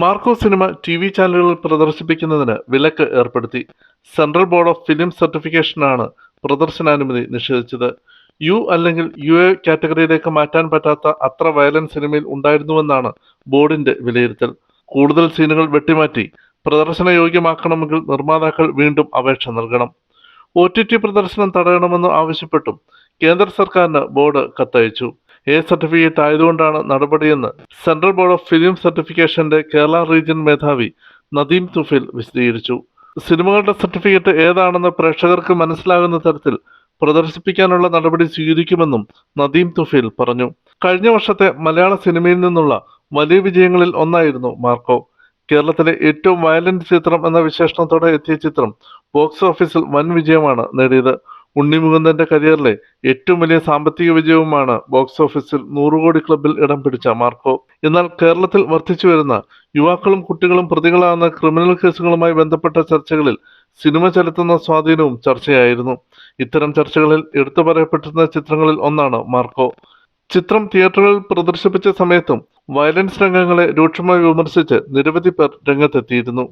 Marco cinema T V ചാനലുകളിൽ പ്രദർശിപ്പിക്കുന്നതിന് വിലക്ക് ഏർപ്പെടുത്തി. സെൻട്രൽ ബോർഡ് ഓഫ് ഫിലിം സർട്ടിഫിക്കേഷനാണ് പ്രദർശനാനുമതി നിഷേധിച്ചത്. യു അല്ലെങ്കിൽ യു എ കാറ്റഗറിയിലേക്ക് മാറ്റാൻ പറ്റാത്ത അത്ര വയലൻസ് സിനിമയിൽ ഉണ്ടായിരുന്നുവെന്നാണ് ബോർഡിന്റെ വിലയിരുത്തൽ. കൂടുതൽ സീനുകൾ വെട്ടിമാറ്റി പ്രദർശന യോഗ്യമാക്കണമെങ്കിൽ നിർമ്മാതാക്കൾ വീണ്ടും അപേക്ഷ നൽകണം. ഒ ടി ടി പ്രദർശനം തടയണമെന്ന് ആവശ്യപ്പെട്ടും കേന്ദ്ര സർക്കാരിന് ബോർഡ് കത്തയച്ചു. എ സർട്ടിഫിക്കറ്റ് ആയതുകൊണ്ടാണ് നടപടിയെന്ന് സെൻട്രൽ ബോർഡ് ഓഫ് ഫിലിം സർട്ടിഫിക്കേഷന്റെ കേരള റീജിയൻ മേധാവി നദീം തുഫിൽ വിശദീകരിച്ചു. സിനിമകളുടെ സർട്ടിഫിക്കറ്റ് ഏതാണെന്ന് പ്രേക്ഷകർക്ക് മനസ്സിലാകുന്ന തരത്തിൽ പ്രദർശിപ്പിക്കാനുള്ള നടപടി സ്വീകരിക്കുമെന്നും നദീം തുഫിൽ പറഞ്ഞു. കഴിഞ്ഞ വർഷത്തെ മലയാള സിനിമയിൽ നിന്നുള്ള വലിയ വിജയങ്ങളിൽ ഒന്നായിരുന്നു മാർക്കോ. കേരളത്തിലെ ഏറ്റവും വയലന്റ് ചിത്രം എന്ന വിശേഷണത്തോടെ എത്തിയ ചിത്രം ബോക്സ് ഓഫീസിൽ വൻ വിജയമാണ് നേടിയത്. ഉണ്ണി മുകുന്ദന്റെ കരിയറിലെ ഏറ്റവും വലിയ സാമ്പത്തിക വിജയവുമാണ് ബോക്സ് ഓഫീസിൽ നൂറ് കോടി ക്ലബിൽ ഇടം പിടിച്ച മാർക്കോ. എന്നാൽ കേരളത്തിൽ വർദ്ധിച്ചു വരുന്ന യുവാക്കളും കുട്ടികളും പ്രതികളാകുന്ന ക്രിമിനൽ കേസുകളുമായി ബന്ധപ്പെട്ട ചർച്ചകളിൽ സിനിമ ചെലുത്തുന്ന സ്വാധീനവും ചർച്ചയായിരുന്നു. ഇത്തരം ചർച്ചകളിൽ എടുത്തു പറയപ്പെട്ടിരുന്ന ചിത്രങ്ങളിൽ ഒന്നാണ് മാർക്കോ. ചിത്രം തിയേറ്ററുകളിൽ പ്രദർശിപ്പിച്ച സമയത്തും വയലൻസ് രംഗങ്ങളെ രൂക്ഷമായി വിമർശിച്ച് നിരവധി പേർ രംഗത്തെത്തിയിരുന്നു.